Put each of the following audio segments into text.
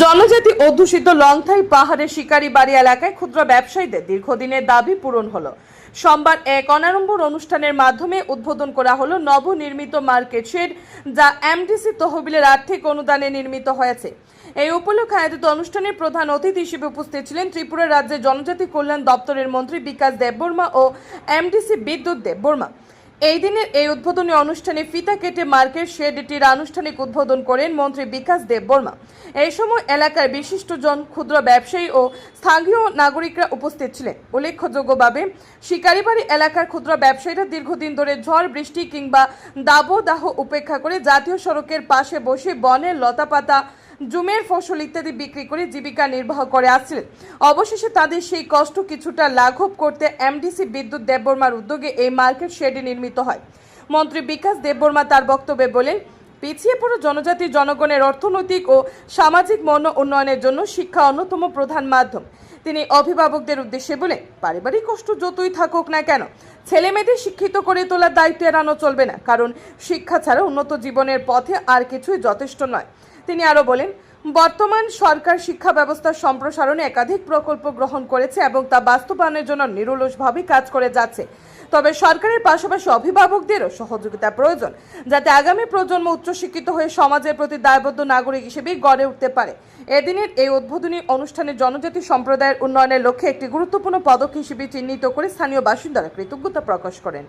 জনজাতি অধ্যুষিত লংথাই পাহাড়ের শিকারি বাড়ি এলাকায় ক্ষুদ্র ব্যবসায়ীদের দীর্ঘদিনের দাবি পূরণ হলো। সোমবার এক অনারম্বর অনুষ্ঠানের মাধ্যমে উদ্বোধন করা হলো নবনির্মিত মার্কেট শেড, যা এমডিসি তহবিলের আর্থিক অনুদানে নির্মিত হয়েছে। এই উপলক্ষে আয়োজিত অনুষ্ঠানে প্রধান অতিথি হিসেবে উপস্থিত ছিলেন ত্রিপুরা রাজ্যের জনজাতি কল্যাণ দপ্তরের মন্ত্রী বিকাশ দেববর্মা ও এমডিসি বিদ্যুৎ দেববর্মা। এই দিনের এই উদ্বোধনী অনুষ্ঠানে ফিতা কেটে মার্কেট শেডটির আনুষ্ঠানিক উদ্বোধন করেন মন্ত্রী বিকাশ দেববর্মা এই সময় এলাকার বিশিষ্টজন ক্ষুদ্র ব্যবসায়ী ও স্থানীয় নাগরিকরা উপস্থিত ছিলেন। উল্লেখযোগ্যভাবে, শিকারিবাড়ি এলাকার ক্ষুদ্র ব্যবসায়ীরা দীর্ঘদিন ধরে ঝড়, বৃষ্টি কিংবা দাবদাহ উপেক্ষা করে জাতীয় সড়কের পাশে বসে বনের লতাপাতা জুমের ফসল ইত্যাদি বিক্রি করে জীবিকা নির্বাহ করে আসছিলেন। অবশেষে তাদের সেই কষ্ট কিছুটা লাঘব করতে এমডিসি বিদ্যুৎ দেববর্মার উদ্যোগে এই মার্কেট শেডে নির্মিত হয়। মন্ত্রী বিকাশ দেববর্মা তার বক্তব্যে বলেন, পিছিয়ে পড়া জনজাতি, জনগণের অর্থনৈতিক ও সামাজিক মন উন্নয়নের জন্য শিক্ষা অন্যতম প্রধান মাধ্যম। তিনি অভিভাবকদের উদ্দেশ্যে বলে পারিবারিক কষ্ট যতই থাকুক না কেন ছেলে মেয়েদের শিক্ষিত করে তোলার দায়িত্ব এড়ানো চলবে না। কারণ শিক্ষা ছাড়া উন্নত জীবনের পথে আর কিছুই যথেষ্ট নয়। তিনি আরও বলেন, বর্তমান সরকার শিক্ষা ব্যবস্থা সম্প্রসারণে একাধিক প্রকল্প গ্রহণ করেছে এবং তা বাস্তবায়নের জন্য নিরলসভাবে কাজ করে যাচ্ছে। তবে সরকারের পাশাপাশি অভিভাবকদেরও সহযোগিতা প্রয়োজন, যাতে আগামী প্রজন্ম উচ্চশিক্ষিত হয়ে সমাজের প্রতি দায়বদ্ধ নাগরিক হিসেবে গড়ে উঠতে পারে। এদিনের এই উদ্বোধনী অনুষ্ঠানে জনজাতি সম্প্রদায়ের উন্নয়নের লক্ষ্যে একটি গুরুত্বপূর্ণ পদক হিসেবে চিহ্নিত করে স্থানীয় বাসিন্দারা কৃতজ্ঞতা প্রকাশ করেন।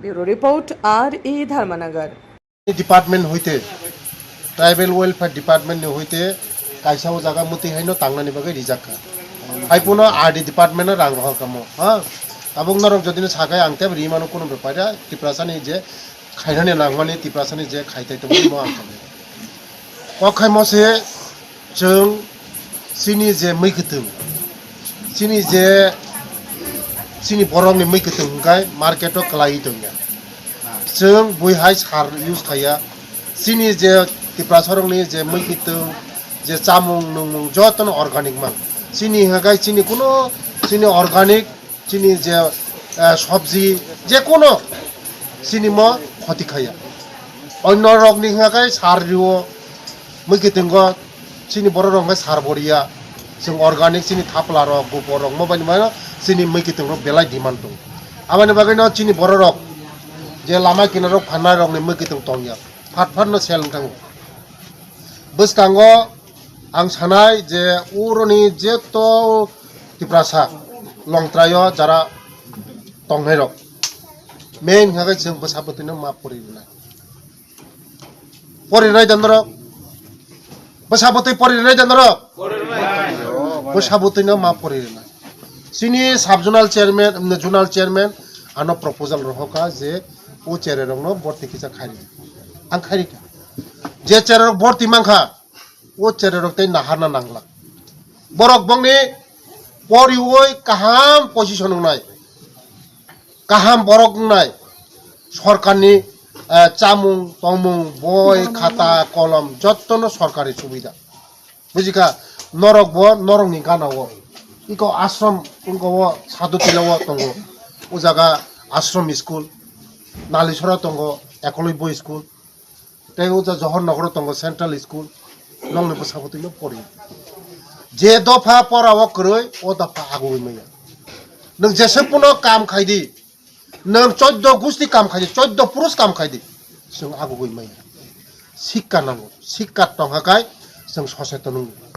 Bureau report, R A Dharmanagar. Department হইতে ट्राइबल वेलफेयर डिपार्टमेंट होते कायसा जागा मती हाइनो तांगनानि बागै रिजाखा हाइपुनो आरडि डिपार्टमेंट रां रह कामो हा आबुक नरक जदिनो सागाय आंते रिमानो कोनो बेपारा तिप्रासानि जे खायनानि नांगमानि तिप्रासानि जे खायथाय तो मो आंखाले अखाय मसे जों सिनि जे मैखोथों सिनि जे सिनि बरंनि मैखोथों गाय मार्केटआव क्लाइ दं जों बयहाय सार इउज खाया सिनि जे तिप्राछरङनि जे मुल्कितु जे चामुङ नुमुङ जतन अर्गानिक माल চিনি হাগাই চিনি কোনো চিনি অর্গানিক চিনি যে সবজি যে কোনো চিনি ম ক্ষতি খাইয়া অন্য রগনি হাগাই সার দিও মুই কিতঙ্গ চিনি বড় রঙে সার বরিয়া जों अर्गानिक चिनि थापला रक गोबर रक मबाइल मा चिनि मैखि तंग रक बेलाय डिमान्ड दं आमानि बागै न चिनि बर' रक जे लामा किनार रक फाननाय रक नै मैखि तंग तंया फाट फाट न सेल थाङो बोसकांगो आं सानाय जे उरनि जेत' तिप्रासा लंत्रायो जारा तंनाय रक मेन हागै जों बोसाबोतैनो मा परिनाय परिनाय दन्दर बोसाबोतै परिनाय दन्दर बोसाबोतैनो मा परिनाय सिनि साब जुनाल चेयारमेन जुनाल चेयारमेन आनो प्रपोजाल रहोका जे ও চেয়ারে রং বর্তি কিসা খাইরি আং খাইরিকা যে চেরক जे चेरक भर्ति मांखा वो चेरक तै नाहारना नांला बरक बंगनि परिवय काहाम पजिसन नाय काहाम बरक नाय सरकारनि চামুং, তমুং, বই, খাতা, কলম যত্ন সরকারি সুবিধা। বুঝিকা নরক ব নরকনি গানাও ইক আশ্রম উনকব সাধু তিলাও দঙ্গ ও জায়গা আশ্রম স্কুল নালিসরা দঙ্গ একলব্য স্কুল। তেও যা জহর নগর তঙ্গ সেন্ট্রাল স্কুল নংনি বসাপতি পড়ি। যে দফা পড়াও করই ও দফা আগুই মাইয়া নং যেসে পুনো কাম খাইদি নং চোদ্দ গুষ্টি কাম খাইদি চোদ্দ পুরুষ কাম খাইদি जों आगुगै माइया शिक्षा नांगौ शिक्षा दंहाखाय जों सचेतन